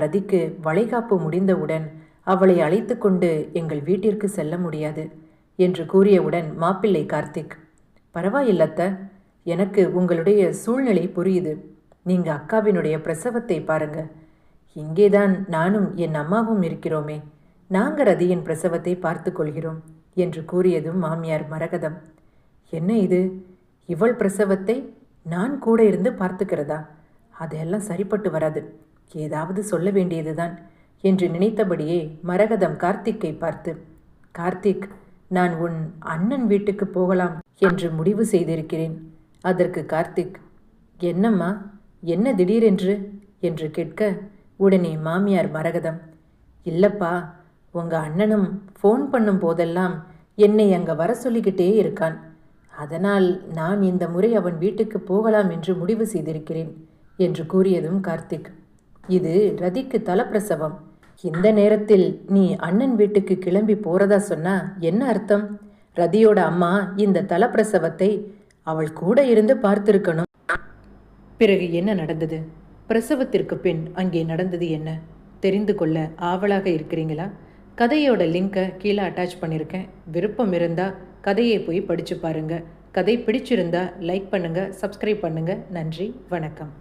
ரதிக்கு வளைகாப்பு முடிந்தவுடன் அவளை அழைத்து கொண்டு எங்கள் வீட்டிற்கு செல்ல முடியாது என்று கூறியவுடன் மாப்பிள்ளை கார்த்திக் பரவாயில்லத்த எனக்கு உங்களுடைய சூழ்நிலை புரியுது. நீங்க அக்காவினுடைய பிரசவத்தை பாருங்க. இங்கேதான் நானும் என் அம்மாவும் இருக்கிறோமே. நாங்க ரதியின் பிரசவத்தை பார்த்து கொள்கிறோம் என்று கூறியதும் மாமியார் மரகதம். என்ன இது? இவள் பிரசவத்தை நான் கூட இருந்து பார்த்துக்கிறதா? அதெல்லாம் சரிப்பட்டு வராது. ஏதாவது சொல்ல வேண்டியதுதான் என்று நினைத்தபடியே மரகதம் கார்த்திக்கை பார்த்து கார்த்திக் நான் உன் அண்ணன் வீட்டுக்கு போகலாம் என்று முடிவு செய்திருக்கிறேன். அதற்கு கார்த்திக் என்னம்மா என்ன திடீரென்று? என்று கேட்க உடனே மாமியார் மரகதம் இல்லப்பா உங்க அண்ணனும் ஃபோன் பண்ணும் போதெல்லாம் என்னை அங்கே வர சொல்லிக்கிட்டே இருக்கான். அதனால் நான் இந்த முறை அவன் வீட்டுக்கு போகலாம் என்று முடிவு செய்திருக்கிறேன் என்று கூறியதும் கார்த்திக். இது ரதிக்கு தலப்பிரசவம். இந்த நேரத்தில் நீ அண்ணன் வீட்டுக்கு கிளம்பி போறதா சொன்னா என்ன அர்த்தம்? ரதியோட அம்மா இந்த தலப்பிரசவத்தை அவள் கூட இருந்து பார்த்திருக்கணும். பிறகு என்ன நடந்தது? பிரசவத்திற்கு பின் அங்கே நடந்தது என்ன? தெரிந்து கொள்ள ஆவலாக இருக்கிறீங்களா? கதையோட லிங்கை கீழே அட்டாச் பண்ணியிருக்கேன் விருப்பம் இருந்தால் கதையை போய் படித்து பாருங்கள் கதை பிடிச்சிருந்தா லைக் பண்ணுங்கள் சப்ஸ்கிரைப் பண்ணுங்கள் நன்றி வணக்கம்.